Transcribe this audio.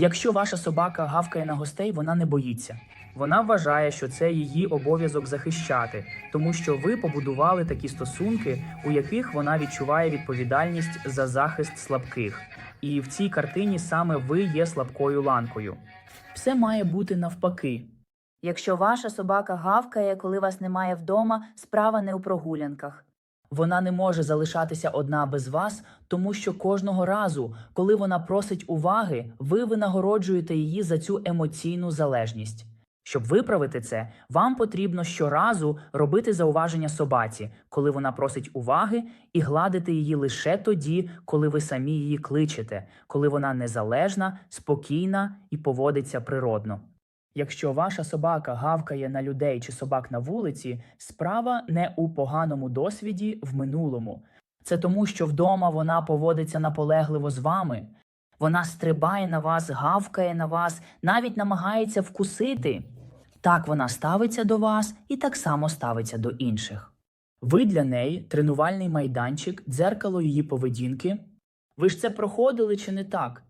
Якщо ваша собака гавкає на гостей, вона не боїться. Вона вважає, що це її обов'язок захищати, тому що ви побудували такі стосунки, у яких вона відчуває відповідальність за захист слабких. І в цій картині саме ви є слабкою ланкою. Все має бути навпаки. Якщо ваша собака гавкає, коли вас немає вдома, справа не у прогулянках. Вона не може залишатися одна без вас, тому що кожного разу, коли вона просить уваги, ви винагороджуєте її за цю емоційну залежність. Щоб виправити це, вам потрібно щоразу робити зауваження собаці, коли вона просить уваги, і гладити її лише тоді, коли ви самі її кличете, коли вона незалежна, спокійна і поводиться природно. Якщо ваша собака гавкає на людей чи собак на вулиці, справа не у поганому досвіді в минулому. Це тому, що вдома вона поводиться наполегливо з вами. Вона стрибає на вас, гавкає на вас, навіть намагається вкусити. Так вона ставиться до вас і так само ставиться до інших. Ви для неї тренувальний майданчик, дзеркало її поведінки. Ви ж це проходили чи не так?